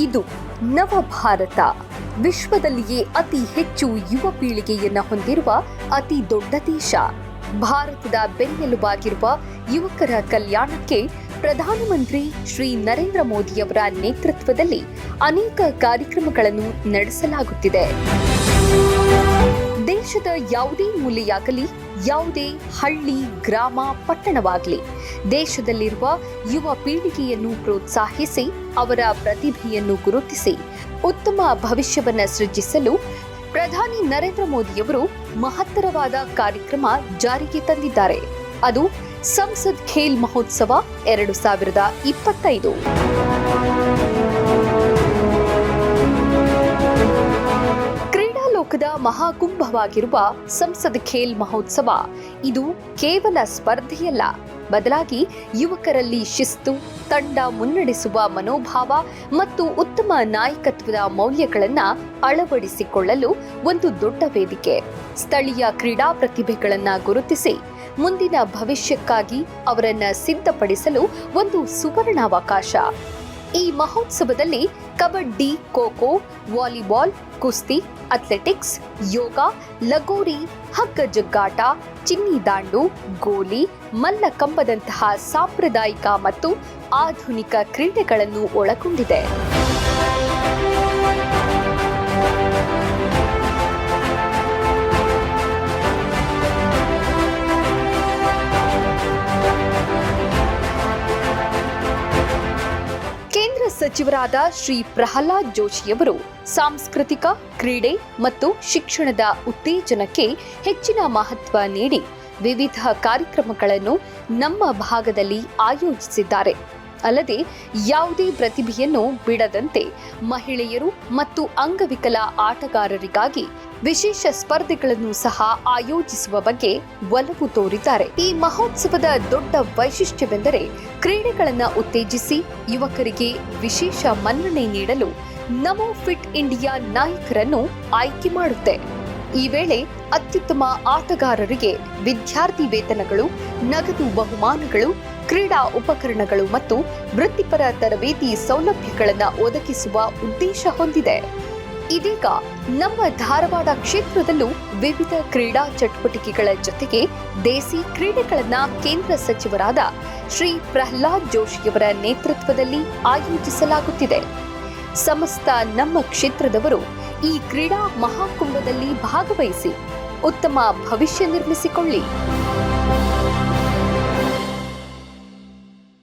ಇದು ನವ ಭಾರತ. ವಿಶ್ವದಲ್ಲಿಯೇ ಅತಿ ಹೆಚ್ಚು ಯುವ ಪೀಳಿಗೆಯನ್ನ ಹೊಂದಿರುವ ಅತಿ ದೊಡ್ಡ ದೇಶ. ಭಾರತದ ಬೆನ್ನೆಲುಬಾಗಿರುವ ಯುವಕರ ಕಲ್ಯಾಣಕ್ಕೆ ಪ್ರಧಾನಮಂತ್ರಿ ಶ್ರೀ ನರೇಂದ್ರ ಮೋದಿಯವರ ನೇತೃತ್ವದಲ್ಲಿ ಅನೇಕ ಕಾರ್ಯಕ್ರಮಗಳನ್ನು ನಡೆಸಲಾಗುತ್ತಿದೆ. ದೇಶದ ಯಾವುದೇ ಮೂಲೆಯಾಗಲಿ, ಯಾವುದೇ ಹಳ್ಳಿ, ಗ್ರಾಮ, ಪಟ್ಟಣವಾಗಲಿ, ದೇಶದಲ್ಲಿರುವ ಯುವ ಪೀಳಿಗೆಯನ್ನು ಪ್ರೋತ್ಸಾಹಿಸಿ, ಅವರ ಪ್ರತಿಭೆಯನ್ನು ಗುರುತಿಸಿ, ಉತ್ತಮ ಭವಿಷ್ಯವನ್ನು ಸೃಜಿಸಲು ಪ್ರಧಾನಿ ನರೇಂದ್ರ ಮೋದಿಯವರು ಮಹತ್ತರವಾದ ಕಾರ್ಯಕ್ರಮ ಜಾರಿಗೆ ತಂದಿದ್ದಾರೆ. ಅದು ಸಂಸದ್ ಖೇಲ್ ಮಹೋತ್ಸವ ಎರಡು ಸಾವಿರದ ಇಪ್ಪತ್ತೈದು. ಲೋಕದ ಮಹಾಕುಂಭವಾಗಿರುವ ಸಂಸದ್ ಖೇಲ್ ಮಹೋತ್ಸವ. ಇದು ಕೇವಲ ಸ್ಪರ್ಧೆಯಲ್ಲ, ಬದಲಾಗಿ ಯುವಕರಲ್ಲಿ ಶಿಸ್ತು, ತಂಡ ಮುನ್ನಡೆಸುವ ಮನೋಭಾವ ಮತ್ತು ಉತ್ತಮ ನಾಯಕತ್ವದ ಮೌಲ್ಯಗಳನ್ನು ಅಳವಡಿಸಿಕೊಳ್ಳಲು ಒಂದು ದೊಡ್ಡ ವೇದಿಕೆ. ಸ್ಥಳೀಯ ಕ್ರೀಡಾ ಪ್ರತಿಭೆಗಳನ್ನು ಗುರುತಿಸಿ, ಮುಂದಿನ ಭವಿಷ್ಯಕ್ಕಾಗಿ ಅವರನ್ನು ಸಿದ್ಧಪಡಿಸಲು ಒಂದು ಸುವರ್ಣಾವಕಾಶ. ಈ ಮಹೋತ್ಸವದಲ್ಲಿ ಕಬಡ್ಡಿ, ಖೋಖೋ, ವಾಲಿಬಾಲ್, ಕುಸ್ತಿ, ಅಥ್ಲೆಟಿಕ್ಸ್, ಯೋಗ, ಲಗೋರಿ ಹಗ್ಗ ಜಗ್ಗಾಟ ಚಿನ್ನಿ ದಾಂಡು ಗೋಲಿ, ಮಲ್ಲಕಂಬದಂತಹ ಸಾಂಪ್ರದಾಯಿಕ ಮತ್ತು ಆಧುನಿಕ ಕ್ರೀಡೆಗಳನ್ನು ಒಳಗೊಂಡಿದೆ. ಸಚಿವರಾದ ಶ್ರೀ ಪ್ರಹ್ಲಾದ್ ಜೋಶಿಯವರು ಸಾಂಸ್ಕೃತಿಕ, ಕ್ರೀಡೆ ಮತ್ತು ಶಿಕ್ಷಣದ ಉತ್ತೇಜನಕ್ಕೆ ಹೆಚ್ಚಿನ ಮಹತ್ವ ನೀಡಿ ವಿವಿಧ ಕಾರ್ಯಕ್ರಮಗಳನ್ನು ನಮ್ಮ ಭಾಗದಲ್ಲಿ ಆಯೋಜಿಸಿದ್ದಾರೆ. ಅಲ್ಲದೆ ಯಾವುದೇ ಪ್ರತಿಭೆಯನ್ನು ಬಿಡದಂತೆ ಮಹಿಳೆಯರು ಮತ್ತು ಅಂಗವಿಕಲ ಆಟಗಾರರಿಗಾಗಿ ವಿಶೇಷ ಸ್ಪರ್ಧೆಗಳನ್ನು ಸಹ ಆಯೋಜಿಸುವ ಬಗ್ಗೆ ಒಲವು ತೋರಿದ್ದಾರೆ. ಈ ಮಹೋತ್ಸವದ ದೊಡ್ಡ ವೈಶಿಷ್ಟ್ಯವೆಂದರೆ ಕ್ರೀಡೆಗಳನ್ನು ಉತ್ತೇಜಿಸಿ ಯುವಕರಿಗೆ ವಿಶೇಷ ಮನ್ನಣೆ ನೀಡಲು ನಮೋ ಫಿಟ್ ಇಂಡಿಯಾ ನಾಯಕರನ್ನು ಆಯ್ಕೆ ಮಾಡುತ್ತೆ. ಈ ವೇಳೆ ಅತ್ಯುತ್ತಮ ಆಟಗಾರರಿಗೆ ವಿದ್ಯಾರ್ಥಿ ವೇತನಗಳು, ನಗದು ಬಹುಮಾನಗಳು, ಕ್ರೀಡಾ ಉಪಕರಣಗಳು ಮತ್ತು ವೃತ್ತಿಪರ ತರಬೇತಿ ಸೌಲಭ್ಯಗಳನ್ನು ಒದಗಿಸುವ ಉದ್ದೇಶ ಹೊಂದಿದೆ. ಇದೀಗ ನಮ್ಮ ಧಾರವಾಡ ಕ್ಷೇತ್ರದಲ್ಲೂ ವಿವಿಧ ಕ್ರೀಡಾ ಚಟುವಟಿಕೆಗಳ ಜೊತೆಗೆ ದೇಸಿ ಕ್ರೀಡೆಗಳನ್ನು ಕೇಂದ್ರ ಸಚಿವರಾದ ಶ್ರೀ ಪ್ರಹ್ಲಾದ್ ಜೋಶಿಯವರ ನೇತೃತ್ವದಲ್ಲಿ ಆಯೋಜಿಸಲಾಗುತ್ತಿದೆ. ಸಮಸ್ತ ನಮ್ಮ ಕ್ಷೇತ್ರದವರು ಈ ಕ್ರೀಡಾ ಮಹಾಕುಂಭದಲ್ಲಿ ಭಾಗವಹಿಸಿ ಉತ್ತಮ ಭವಿಷ್ಯ ನಿರ್ಮಿಸಿಕೊಳ್ಳಿ.